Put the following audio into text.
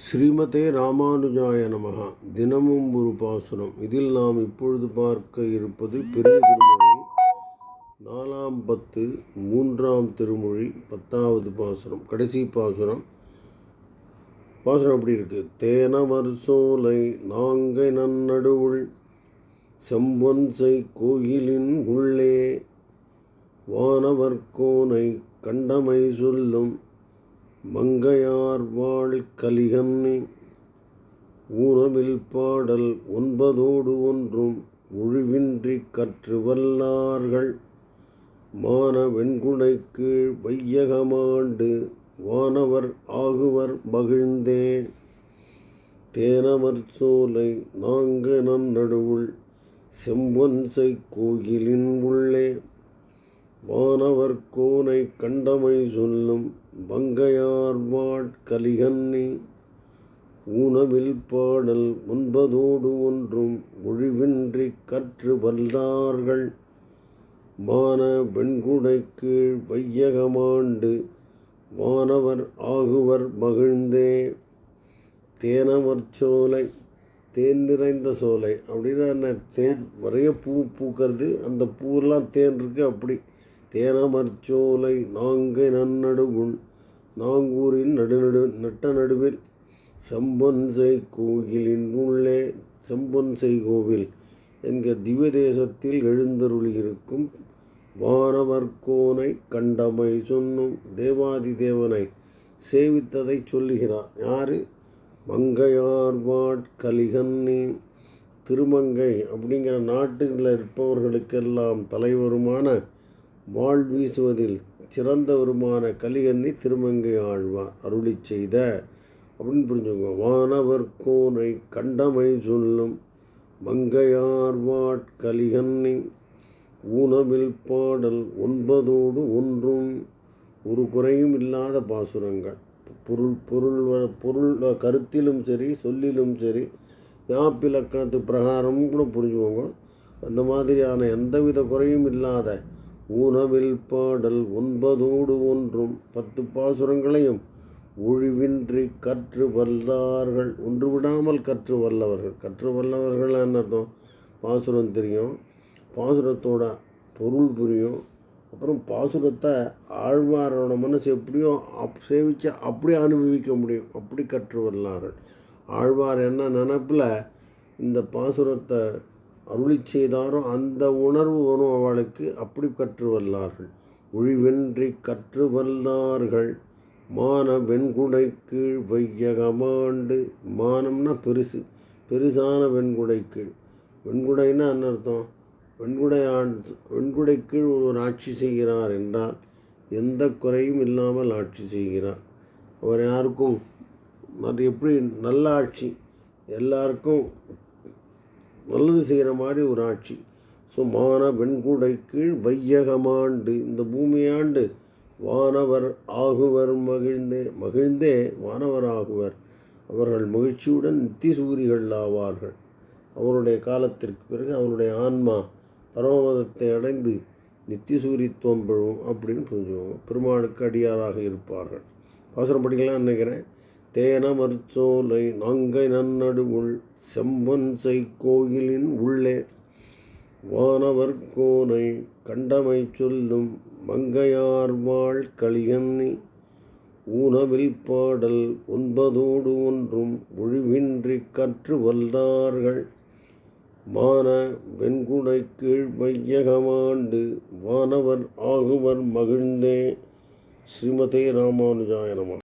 ஸ்ரீமதே ராமானுஜாய நமகா. தினமும் ஒரு பாசுரம். இதில் நாம் இப்பொழுது பார்க்க இருப்பது பெரிய திருமொழி. நாலாம் பத்து மூன்றாம் திருமொழி பத்தாவது பாசுரம். கடைசி பாசுரம். பாசுரம் அப்படி இருக்கு? தேனமர் சோலை நாங்கை நன்னடுவுள் செம்பொன்சை கோயிலின் உள்ளே வானவர் கோனை கண்டமை சொல்லும். மங்கையார் வாழ் கலிகன்னி ஊனவில் பாடல் ஒன்பதோடு ஒன்றும் ஒழிவின்றி கற்று வல்லார்கள். மான வெண்குணைக்கு வையகமாண்டு வானவர் ஆகுவர் மகிழ்ந்தே. தேனமர் சோலை நாங்க நன்னடுவுள் செம்பொன்சை கோயிலின் உள்ளே. வானவர் கோனை கண்டமை சொல்லும் பங்கையார் வாட்கலிகன்னி ஊனவில் பாடல் ஒன்பதோடு ஒன்றும் ஒழிவின்றி கற்று வல்லார்கள். மான வெண்குடை கீழ் வையகமாண்டு வானவர் ஆகுவர் மகிழ்ந்தே. தேனவர் சோலை தேன் நிறைந்த சோலை அப்படின்னா என்ன? தேன் நிறைய பூ பூக்கிறது. அந்த பூவெல்லாம் தேன் இருக்குது அப்படி. தேனமர்ச்சோலை நாங்கை நன்னடுவுள் நாங்கூரின் நடுநடு நட்ட நடுவில் செம்பொன்சை கோயிலின் உள்ளே செம்பொன்சை கோவில் என்க திவ்ய தேசத்தில் எழுந்தருளியிருக்கும் வானவர்கோனை கண்டமை சொன்னும் தேவாதி தேவனை சேவித்ததை சொல்லுகிறார். யாரு? மங்கையார்வாட் கலிகன்னி. திருமங்கை அப்படிங்கிற நாட்டுகளில் இருப்பவர்களுக்கெல்லாம் தலைவருமான வாழ் வீசுவதில் சிறந்தவருமான கலிகன்னி திருமங்கை ஆழ்வார் அருளி செய்த அப்படின்னு புரிஞ்சுக்கோங்க. வானவர் கோனை கண்டமை சொல்லும் மங்கையார் கலிகன்னி ஊனவில் பாடல் ஒன்பதோடு ஒன்றும் ஒரு குறையும் இல்லாத பாசுரங்கள். பொருள் பொருள் பொருள் கருத்திலும் சரி சொல்லிலும் சரி யாப்பிலக்கணத்து பிரகாரம் கூட புரிஞ்சுக்கோங்க. அந்த மாதிரியான எந்தவித குறையும் இல்லாத ஊனவில் பாடல் ஒன்பதோடு ஒன்றும் பத்து பாசுரங்களையும் ஒழிவின்றி கற்று வல்லார்கள். ஒன்று விடாமல் கற்று வல்லவர்கள். கற்று வல்லவர்கள் அர்த்தம்? பாசுரம் தெரியும். பாசுரத்தோட பொருள் புரியும். அப்புறம் பாசுரத்தை ஆழ்வாரோட மனசு எப்படியோ அப் சேவித்து அப்படியே அனுபவிக்க முடியும். அப்படி கற்று வல்லார்கள். ஆழ்வார் என்ன நினப்பில் இந்த பாசுரத்தை அருளி செய்தாரோ அந்த உணர்வு வரும் அவளுக்கு. அப்படி கற்று வல்லார்கள் ஒழிவென்றி கற்று வல்லார்கள் மான வெண்குடை கீழ் வையகமாண்டு. மானம்னா பெருசு. பெருசான வெண்குடை கீழ். வெண்குடைன்னா என்ன அர்த்தம்? வெண்குடை ஆண் வெண்குடை கீழ் ஒருவர் ஆட்சி செய்கிறார் என்றால் எந்த குறையும் இல்லாமல் ஆட்சி செய்கிறார். அவர் யாருக்கும்? அது எப்படி? நல்ல ஆட்சி. எல்லாருக்கும் நல்லது செய்கிற மாதிரி ஒரு ஆட்சி. சுமான வெண்குடை கீழ் வையகமாண்டு இந்த பூமியாண்டு வானவர் ஆகுவர் மகிழ்ந்தே மகிழ்ந்தே வானவர் ஆகுவர். அவர்கள் மகிழ்ச்சியுடன் நித்தி சூரிகள் ஆவார்கள். அவருடைய காலத்திற்கு பிறகு அவருடைய ஆன்மா பரமபதத்தை அடைந்து நித்திய சூரித்துவம் பெறும் அப்படின்னு புரிஞ்சுவாங்க பெருமாளுக்கு அடியாராக இருப்பார்கள். அவசரம் படிக்கலாம் நினைக்கிறேன். தேனமர்ச்சோலை நாங்கை நன்னடுவுள் செம்பொன்சை கோயிலின் உள்ளே. வானவர் கோனை கண்டமை சொல்லும் மங்கையார் வாழ் களியன்னி ஊனவில் பாடல் ஒன்பதோடு ஒன்றும் ஒழிவின்றி கற்று வல்லார்கள் மான வெண்குடை கீழ் வையகமாண்டு வானவர் ஆகுவர் மகிழ்ந்தே. ஸ்ரீமதே ராமானுஜாயனமா